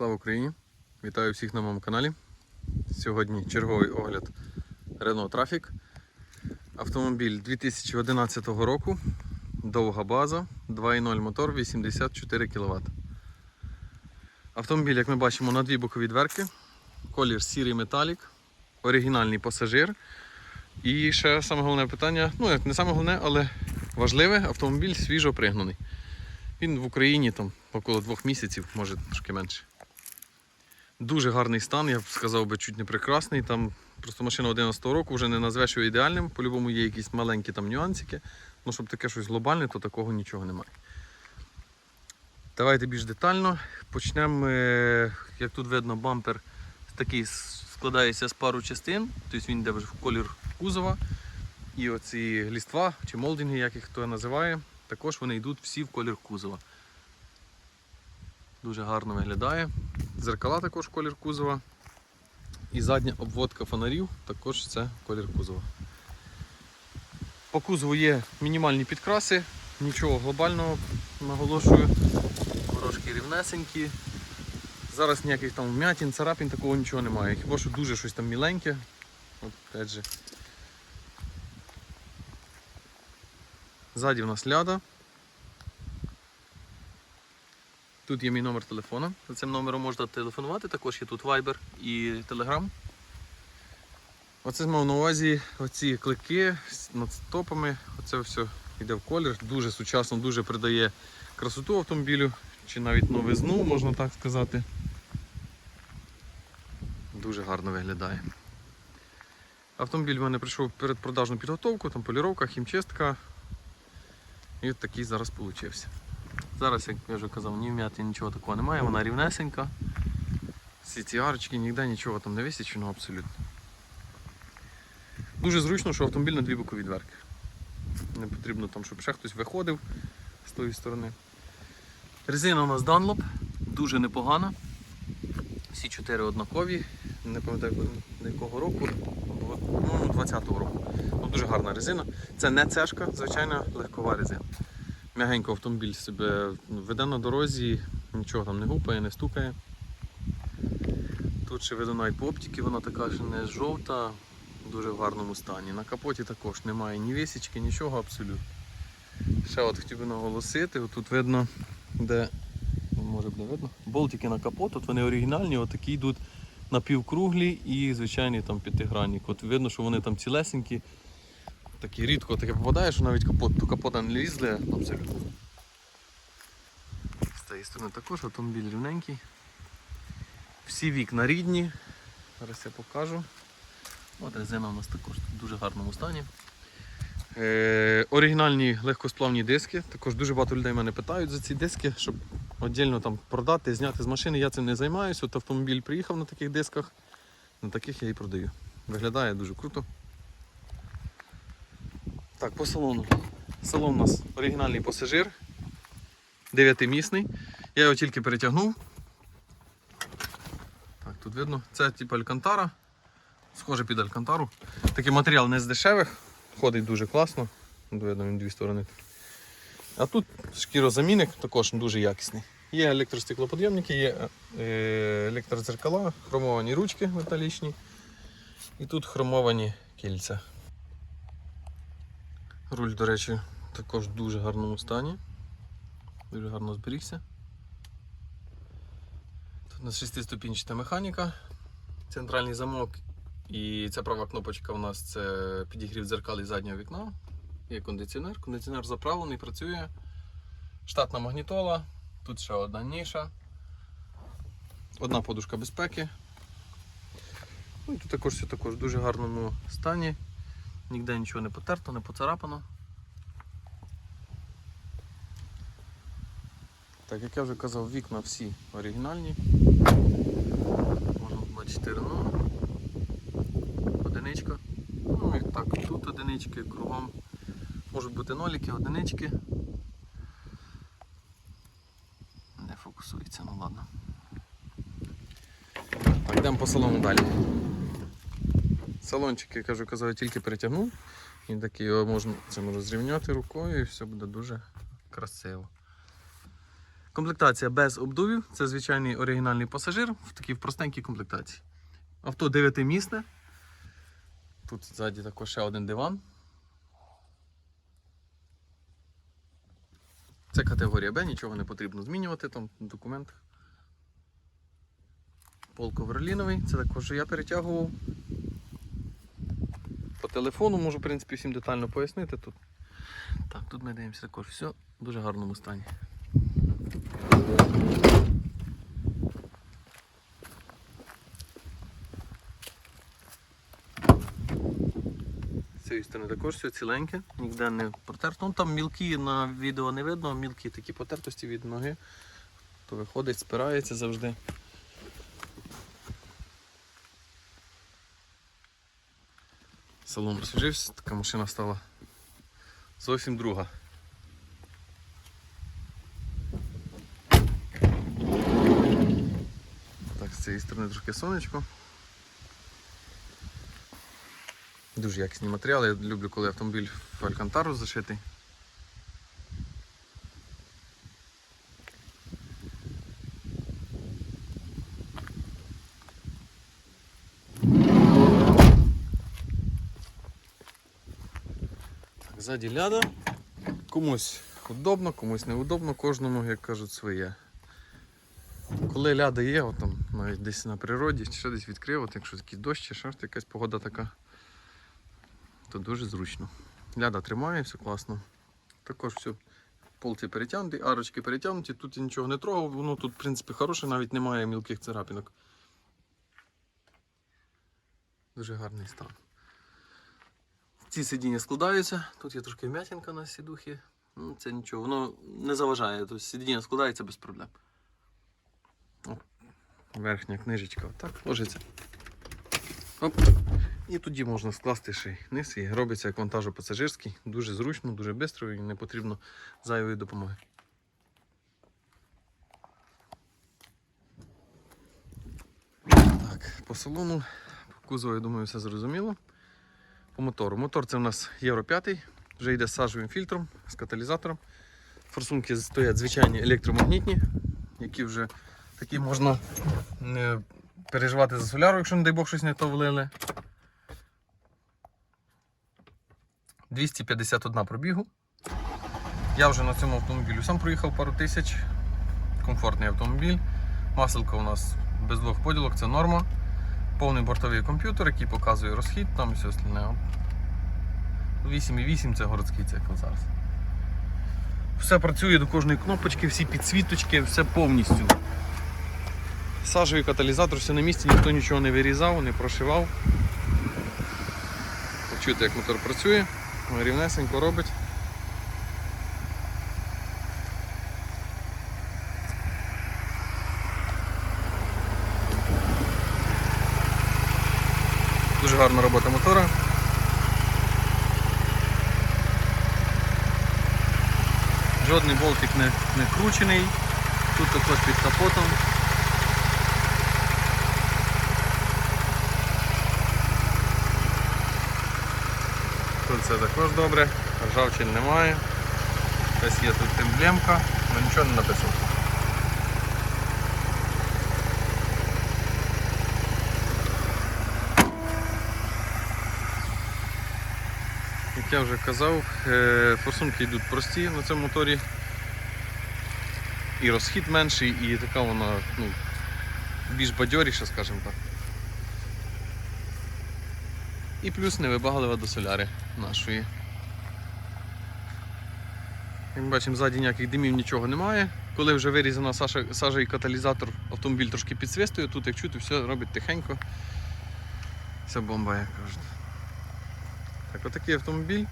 Слава Україні! Вітаю всіх на моєму каналі. Сьогодні черговий огляд Renault Traffic. Автомобіль 2011 року, довга база, 2.0 мотор, 84 кВт. Автомобіль, як ми бачимо, на дві бокові дверки, колір сірий металік, оригінальний пасажир. І ще саме головне питання, ну як не саме головне, але важливе, автомобіль свіжо пригнаний. Він в Україні там около двох місяців, може трошки менше. Дуже гарний стан, я б сказав би, чуть не прекрасний. Там просто машина 11 року вже не назвеш його ідеальним, по-любому є якісь маленькі там нюансики. Ну, щоб таке щось глобальне, то такого нічого немає. Давайте більш детально. Почнемо, е, як тут видно, бампер такий складається з пару частин, тобто він йде вже в колір кузова. І оці гліства чи молдинги, як їх хто називає, також вони йдуть всі в колір кузова. Дуже гарно виглядає. Зеркала також колір кузова. І задня обводка фонарів також це колір кузова. По кузову є мінімальні підкраси, нічого глобального наголошую. Дорожки рівнесенькі. Зараз ніяких там вмятін, царапін, такого нічого немає. Хіба що дуже щось там міленьке. От, опять же. Ззаді в нас ляда. Тут є мій номер телефона. За цим номером можна телефонувати. Також є тут Viber і Telegram. Оце мав на увазі оці клики з над стопами. Оце все йде в колір. Дуже сучасно, дуже придає красоту автомобілю, чи навіть новизну, можна так сказати. Дуже гарно виглядає. Автомобіль в мене прийшов перед продажну підготовку, там поліровка, хімчистка. І от такий зараз получився. Зараз, як я вже казав, ні вм'яти, нічого такого немає, вона рівнесенька. Всі ці арочки, ніде нічого там не висічено абсолютно. Дуже зручно, що автомобіль на дві бокові дверки. Не потрібно там, щоб ще хтось виходив з тої сторони. Резина у нас Dunlop, дуже непогана. Всі чотири однакові. Не пам'ятаю якого року. Ну, 20-го року. Ну, дуже гарна резина. Це не цешка, звичайна легкова резина. М'ягенько автомобіль себе веде на дорозі, нічого там не гупає, не стукає. Тут ще видно навіть по оптики, вона така що не жовта, дуже в гарному стані. На капоті також немає ні висічки, нічого абсолютно. Ще от хотів би наголосити, тут видно, де може буде видно, болтики на капот, от вони оригінальні, отакі йдуть напівкруглі і звичайні там п'ятигранник. От видно, що вони там цілесенькі. Такі рідко таке попадає, що навіть капот, до капота не лізли абсолютно. З цієї сторони також автомобіль рівненький. Всі вікна рідні. Зараз я покажу. От резина у нас також в дуже гарному стані. Е, оригінальні легкосплавні диски. Також дуже багато людей мене питають за ці диски, щоб віддільно там продати, зняти з машини. Я цим не займаюся. От автомобіль приїхав на таких дисках. На таких я і продаю. Виглядає дуже круто. Так, по салону. Салон у нас оригінальний пасажир. Дев'ятимісний. Я його тільки перетягнув. Так, тут видно. Це типу Алькантара. Схоже під Алькантару. Такий матеріал не з дешевих. Ходить дуже класно. Видно, він дві сторони. А тут шкірозамінник також дуже якісний. Є електростеклоподйомники, є е, електрозеркала, хромовані ручки металічні. І тут хромовані кільця. Руль, до речі, також в дуже гарному стані. Дуже гарно зберігся. Тут у нас 6-ступінчата механіка, центральний замок і ця права кнопочка у нас це підігрів дзеркал і заднього вікна. Є кондиціонер. Кондиціонер заправлений, працює. Штатна магнітола. Тут ще одна ніша. Одна подушка безпеки. Ну і тут також все також в дуже гарному стані. Ніде нічого не потерто, не поцарапано. Так, як я вже казав, вікна всі оригінальні. Можна бачити Рено. Одиничка. Ну і так, тут одинички, кругом. Можуть бути ноліки, одинички. Не фокусується, ну ладно. Так, йдемо по салону далі. Салончик, я кажу, казав, тільки перетягнув. І такий його можна, це можна зрівняти рукою і все буде дуже красиво. Комплектація без обдувів. Це звичайний оригінальний пасажир в такій простенькій комплектації. Авто 9-місне. Тут ззаді також ще один диван. Це категорія Б, нічого не потрібно змінювати там в документах. Пол ковроліновий, це також я перетягував. Телефону можу, в принципі, всім детально пояснити тут. Так, тут ми дивимося також все в дуже гарному стані. Цієї сторони також все ціленьке, ніде не протерто. Ну, там мілкі на відео не видно, мілкі такі потертості від ноги. То виходить, спирається завжди. Салон розсвіжився, така машина стала зовсім друга. Так, з цієї сторони трошки сонечко. Дуже якісні матеріали. Я люблю, коли автомобіль в алькантару зашитий. Ззаді ляда. Комусь удобно, комусь неудобно, кожному, як кажуть, своє. Коли ляда є, от там навіть десь на природі, чи що десь відкрив, от якщо такий дощ, чи ще якась погода така, то дуже зручно. Ляда тримає, все класно. Також все полці перетягнуті, арочки перетягнуті, тут я нічого не трогав, воно тут, в принципі, хороше, навіть немає мілких царапінок. Дуже гарний стан. Ці сидіння складаються, тут є трошки вмятинка на сідухі. Ну, це нічого, воно не заважає, тобто сидіння складається без проблем. О, верхня книжечка отак ложиться. Оп. І тоді можна скласти ще й низ і робиться як вантажопасажирський. Дуже зручно, дуже швидко і не потрібно зайвої допомоги. Так, по салону, по кузову, я думаю, все зрозуміло. По мотору. Мотор це у нас Євро 5, вже йде з сажовим фільтром, з каталізатором. Форсунки стоять звичайні електромагнітні, які вже такі можна не переживати за соляру, якщо, не дай Бог, щось не то влили. 251 пробігу. Я вже на цьому автомобілі сам проїхав пару тисяч. Комфортний автомобіль. Маселка у нас без двох поділок, це норма. Повний бортовий комп'ютер, який показує розхід, там все остальне. 8,8 це городський цикл зараз. Все працює до кожної кнопочки, всі підсвіточки, все повністю. Сажовий каталізатор, все на місці, ніхто нічого не вирізав, не прошивав. Чуєте, як мотор працює, рівнесенько робить. Дуже гарна робота мотора. Жодний болтик не, не кручений. Тут також під капотом. Тут все також добре, ржавчин немає. Ось є тут емблемка, але нічого не написано. Я вже казав, е, форсунки йдуть прості на цьому моторі. І розхід менший, і така вона ну, більш бадьоріша, скажімо так. І плюс невибаглива до соляри нашої. Як ми бачимо, ззаді ніяких димів нічого немає. Коли вже вирізана сажа, сажа і каталізатор, автомобіль трошки підсвистує, тут як чути, все робить тихенько. Все бомба, як кажуть. Так, отакий автомобіль.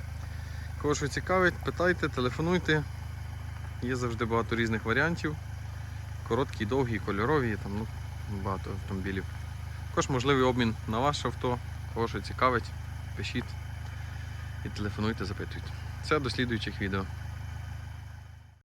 Кого що цікавить, питайте, телефонуйте. Є завжди багато різних варіантів. Короткі, довгі, кольорові, там ну, багато автомобілів. Також можливий обмін на ваше авто. Кого що цікавить, пишіть і телефонуйте, запитуйте. Це до слідуючих відео.